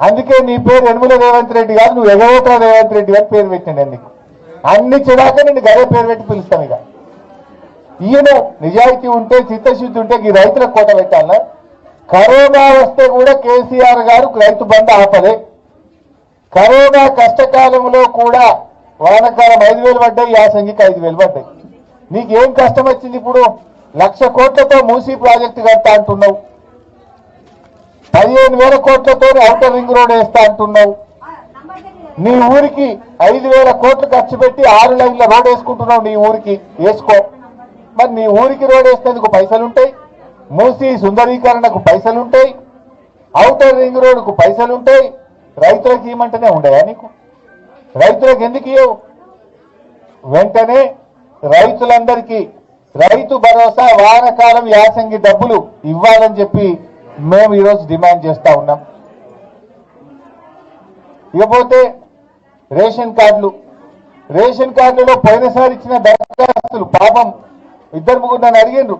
అందుకే నీ పేరు యనుమల రేవంత్ రెడ్డి కాదు నువ్వు ఎగవేత రేవంత్ రెడ్డి అని పేరు పెట్టండి అందుకు అన్ని చెడాక నేను గదే పేరు పెట్టి పిలుస్తాను ఇక. ఈయన నిజాయితీ ఉంటే చిత్తశుద్ధి ఉంటే ఈ రైతులకు కోట పెట్టాలన్నా కరోనా వస్తే కూడా కేసీఆర్ గారు రైతు బంధు ఆపలే. కరోనా కష్టకాలంలో కూడా వానకాలం ఐదు వేలు పడ్డాయి యాసంగికి ఐదు వేలు పడ్డాయి. నీకేం కష్టం వచ్చింది ఇప్పుడు? లక్ష కోట్లతో మూసీ ప్రాజెక్టు కడతా అంటున్నావు. పదిహేను వేల కోట్లతో ఔటర్ రింగ్ రోడ్ వేస్తా అంటున్నావు. నీ ఊరికి ఐదు వేల కోట్లు ఖర్చు పెట్టి ఆరు లైన్ల రోడ్ వేసుకుంటున్నావు నీ ఊరికి. వేసుకో. మరి నీ ఊరికి రోడ్ వేసేందుకు పైసలుంటాయి. మూసి సుందరీకరణకు పైసలుంటాయి. Outer ring రోడ్కు పైసలుంటాయి. రైతులకు ఇవ్వమంటేనే ఉండయా నీకు? రైతులకు ఎందుకు ఇవ్వవు వెంటనే రైతులందరికీ రైతు భరోసా వానకాలం యాసంగి డబ్బులు ఇవ్వాలని చెప్పి మేము ఈరోజు డిమాండ్ చేస్తా ఉన్నాం. ఇకపోతే రేషన్ కార్డులు రేషన్ కార్డులలో పోయినసారి ఇచ్చిన దరఖాస్తులు పాపం ఇద్దరు ముగ్గురు నన్ను అడిగిండ్రు.